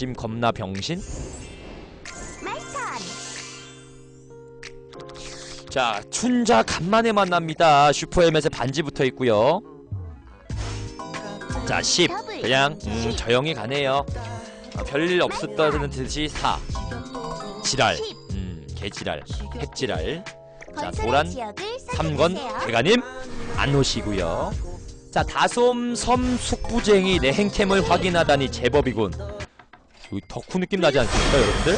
지금 겁나 병신? 자, 춘자 간만에 만납니다. 슈퍼헬멧에 반지 붙어 있고요. 자, 10. 그냥 음, 조용히 가네요. 아, 별일 없었다는 듯이 4. 지랄. 음, 개지랄. 핵지랄. 자, 도란 지역을 3건 선택하세요. 대가님 안 오시고요. 자, 다솜 섬 숙부쟁이 내 행템을 확인하다니 제법이군. 여기 덕후 느낌 나지 않습니까, 여러분들?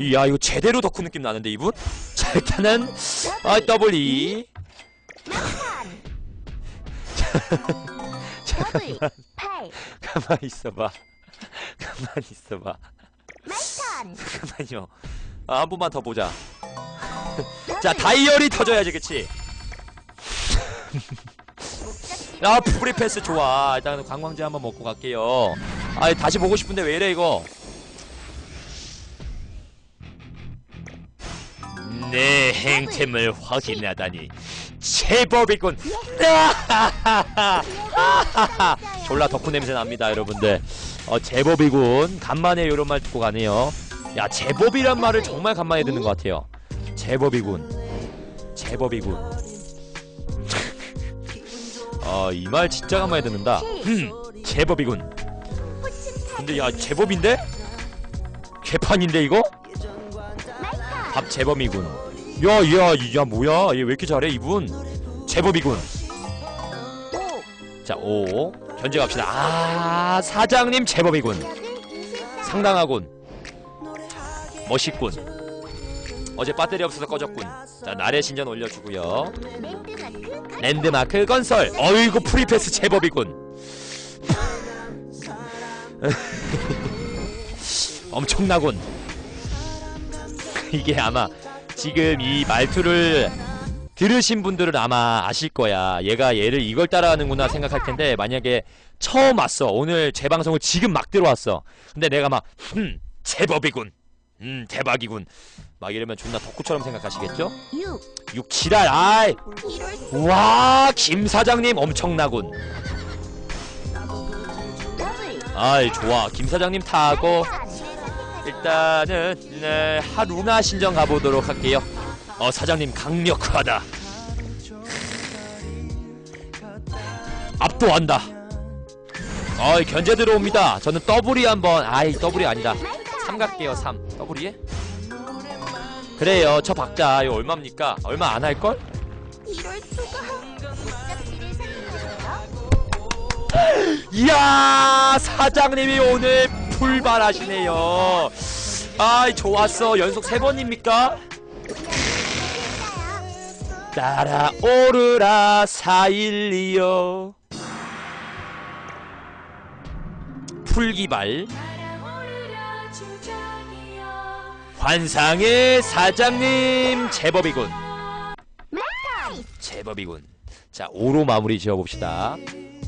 이야, 이거 제대로 덕후 느낌 나는데 이분? 자, 일단은 아, 더블 E. 8 가만히 있어봐. 가만히 있어봐. 잠깐만요. 아, 한 번만 더 보자. 자, 다이얼이 터져야지, 그치? 아, 프리 패스 좋아. 일단 관광지 한번 먹고 갈게요. 아, 다시 보고 싶은데 왜 이래, 이거? 내 행템을 확인하다니 제법이군. 졸라 덕후 냄새 납니다, 여러분들. 어, 제법이군. 간만에 이런 말 듣고 가네요. 야, 제법이란 말을 정말 간만에 듣는 것 같아요. 제법이군. 제법이군. 어, 이 말 진짜 간만에 듣는다. 음, 제법이군. 근데 야, 제법인데? 개판인데 이거? 밥 제법이군. 야, 야, 야, 뭐야? 얘 왜 이렇게 잘해, 이분? 제법이군. 5 자, 오. 견제 갑시다. 아, 사장님 제법이군. 상당하군. 멋있군. 어제 배터리 없어서 꺼졌군. 자, 나래 신전 올려주고요. 랜드마크 건설. 어이구 프리패스 제법이군. 엄청나군. 이게 아마 지금 이 말투를 들으신 분들은 아마 아실 거야. 얘가 얘를 이걸 따라하는구나 생각할 텐데 만약에 처음 왔어. 오늘 제 방송을 지금 막 들어왔어. 근데 내가 막 음, 제법이군. 음, 대박이군. 막 이러면 존나 덕후처럼 생각하시겠죠? 6 육칠알 아이. 와, 김 사장님 엄청나군. 아이, 좋아. 김 사장님 타고 일단은 네, 하루나 신전 가보도록 할게요. 어, 사장님 강력하다. 압도한다. 어이, 견제 들어옵니다. 저는 더블이 한번, 아이, 더블이 아니다. 삼 갈게요, 3. 더블이에? 그래요, 저 박자. 얼마입니까? 얼마 안 할걸? 이럴 수가 이야 사장님이 오늘 풀발하시네요. 아이 좋았어. 연속 세 번입니까? 따라오르라 412요 풀기발. 환상의 사장님 제법이군. 제법이군 자 5로 마무리 지어봅시다.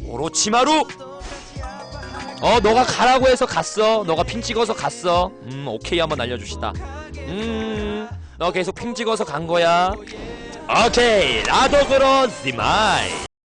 오로치마루! 어 너가 가라고 해서 갔어. 너가 핑 찍어서 갔어. 음 오케이 한번 알려주시다. 음 너 계속 핑 찍어서 간 거야? 오케이. 라도그로 지마이